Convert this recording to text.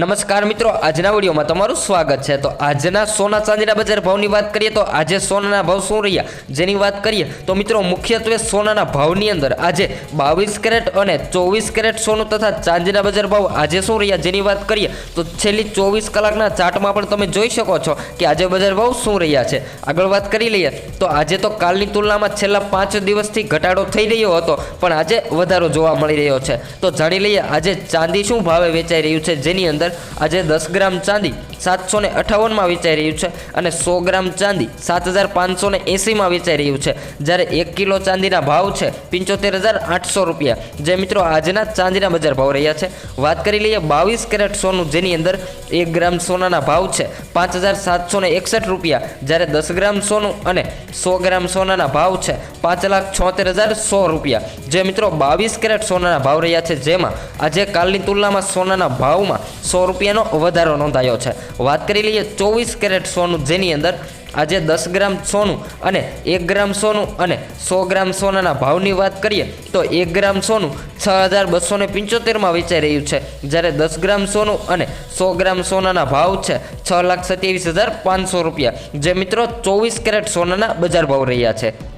નમસ્કાર મિત્રો, આજના વિડીયોમાં તમારું સ્વાગત છે. તો આજના સોના ચાંદીના બજાર ભાવની વાત કરીએ તો આજે સોનાના ભાવ શું રહ્યા જેની વાત કરીએ તો મિત્રો, મુખ્યત્વે સોનાના ભાવની અંદર આજે બાવીસ કેરેટ અને ચોવીસ કેરેટ સોનું તથા ચાંદીના બજાર ભાવ આજે શું રહ્યા જેની વાત કરીએ તો છેલ્લી ચોવીસ કલાકના ચાર્ટમાં પણ તમે જોઈ શકો છો કે આજે બજાર ભાવ શું રહ્યા છે. આગળ વાત કરી લઈએ તો આજે તો કાલની તુલનામાં છેલ્લા પાંચ દિવસથી ઘટાડો થઈ રહ્યો હતો, પણ આજે વધારો જોવા મળી રહ્યો છે. તો જાણી લઈએ આજે ચાંદી શું ભાવે વેચાઈ રહ્યું છે જેની અંદર આજે દસ ગ્રામ ચાંદી સાતસો ને અઠાવનમાં વેચાઈ રહ્યું છે અને સો ગ્રામ ચાંદી સાત હજાર પાંચસો ને એંસીમાં વેચાઈ રહ્યું છે. જ્યારે એક કિલો ચાંદીના ભાવ છે પંચોતેર હજાર આઠસો રૂપિયા. જે મિત્રો આજના ચાંદીના બજાર ભાવ રહ્યા છે. વાત કરી લઈએ બાવીસ કેરેટ સોનું, જેની અંદર એક ગ્રામ સોનાના ભાવ છે પાંચ હજાર સાતસો ને એકસઠ રૂપિયા. જ્યારે દસ ગ્રામ સોનું અને સો ગ્રામ સોનાના ભાવ છે પાંચ લાખ છોતેર હજાર સો રૂપિયા. જે મિત્રો બાવીસ કેરેટ સોનાના ભાવ રહ્યા છે. જેમાં આજે કાલની તુલનામાં સોનાના ભાવમાં સો રૂપિયાનો વધારો નોંધાયો છે. વાત કરી લઈએ ચોવીસ કેરેટ સોનું, જેની અંદર આજે દસ ગ્રામ સોનું અને એક ગ્રામ સોનું અને સો ગ્રામ સોનાના ભાવની વાત કરીએ તો એક ગ્રામ સોનું છ હજાર બસો ને પંચોતેરમાં વેચાઈ રહ્યું છે. જ્યારે દસ ગ્રામ સોનું અને સો ગ્રામ સોનાના ભાવ છે છ લાખ સત્યાવીસ હજાર પાંચસો રૂપિયા. જે મિત્રો ચોવીસ કેરેટ સોનાના બજાર ભાવ રહ્યા છે.